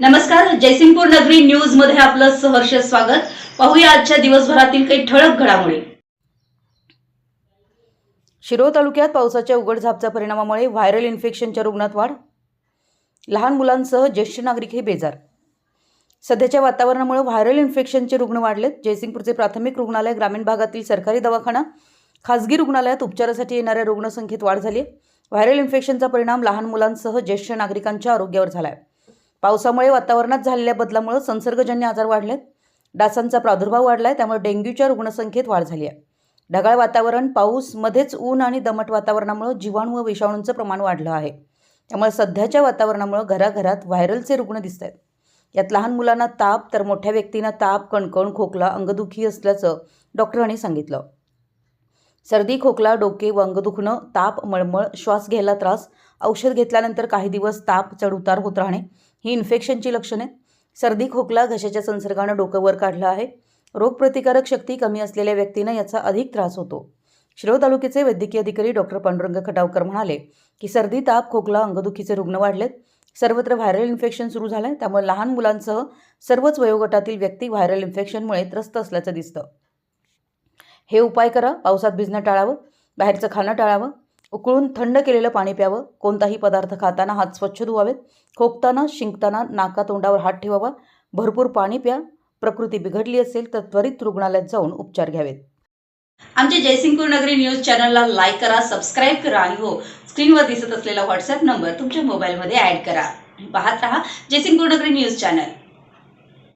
नमस्कार जयसिंगपूर नगरी न्यूजमध्ये आपलं सहर्ष स्वागत. पाहूया आजच्या दिवसभरातील काही ठळक घडामोडी. शिरोळ तालुक्यात पावसाच्या उघडझापच्या परिणामामुळे व्हायरल इन्फेक्शनच्या रुग्णात वाढ लहान मुलांसह ज्येष्ठ नागरिकही बेजार. सध्याच्या वातावरणामुळे व्हायरल इन्फेक्शनचे रुग्ण वाढलेत. जयसिंगपूरचे प्राथमिक रुग्णालय ग्रामीण भागातील सरकारी दवाखाना खासगी रुग्णालयात उपचारासाठी येणाऱ्या रुग्णसंख्येत वाढ झाली व्हायरल इन्फेक्शनचा परिणाम लहान मुलांसह ज्येष्ठ नागरिकांच्या आरोग्यावर झाला आहे पावसामुळे वातावरणात झालेल्या बदलामुळे संसर्गजन्य आजार वाढलेत. डासांचा प्रादुर्भाव वाढला आहे त्यामुळे डेंग्यूच्या रुग्णसंख्येत वाढ झाली आहे. ढगाळ वातावरण पाऊस मध्येच ऊन आणि दमट वातावरणामुळे जीवाणू व विषाणूंचं प्रमाण वाढलं आहे. त्यामुळे सध्याच्या वातावरणामुळे घराघरात व्हायरलचे रुग्ण दिसत आहेत यात लहान मुलांना ताप तर मोठ्या व्यक्तींना ताप कणकण खोकला अंगदुखी असल्याचं डॉक्टरांनी सांगितलं. सर्दी खोकला डोके व दुखणं ताप मळमळ श्वास घ्यायला त्रास औषध घेतल्यानंतर काही दिवस ताप चढउतार होत राहणे ही इन्फेक्शनची लक्षणे. सर्दी खोकला घशाच्या संसर्गानं डोकं वर काढलं आहे. रोगप्रतिकारक शक्ती कमी असलेल्या व्यक्तींना याचा अधिक त्रास होतो. शिरोळ तालुक्याचे वैद्यकीय अधिकारी डॉक्टर पांडुरंग खटावकर म्हणाले की सर्दी ताप खोकला अंगदुखीचे रुग्ण वाढलेत. सर्वत्र व्हायरल इन्फेक्शन सुरू झालं आहे त्यामुळे लहान मुलांसह सर्वच वयोगटातील व्यक्ती व्हायरल इन्फेक्शनमुळे त्रस्त असल्याचं दिसतं. हे उपाय करा. पावसात भिजणं टाळावं. बाहेरचं खाणं टाळावं. उकळून थंड केलेलं पाणी प्यावं. कोणताही पदार्थ खाताना हात स्वच्छ धुवावेत. खोकताना शिंकताना नाका तोंडावर हात ठेवावा. भरपूर पाणी प्या. प्रकृती बिघडली असेल तर त्वरित रुग्णालयात जाऊन उपचार घ्यावेत. आमच्या जयसिंगपूर नगरी न्यूज चॅनलला लाईक करा सबस्क्राईब करा आणि हो स्क्रीनवर दिसत असलेला व्हॉट्सअप नंबर तुमच्या मोबाईलमध्ये ऍड करा. पाहत रहा जयसिंगपूर नगरी न्यूज चॅनल.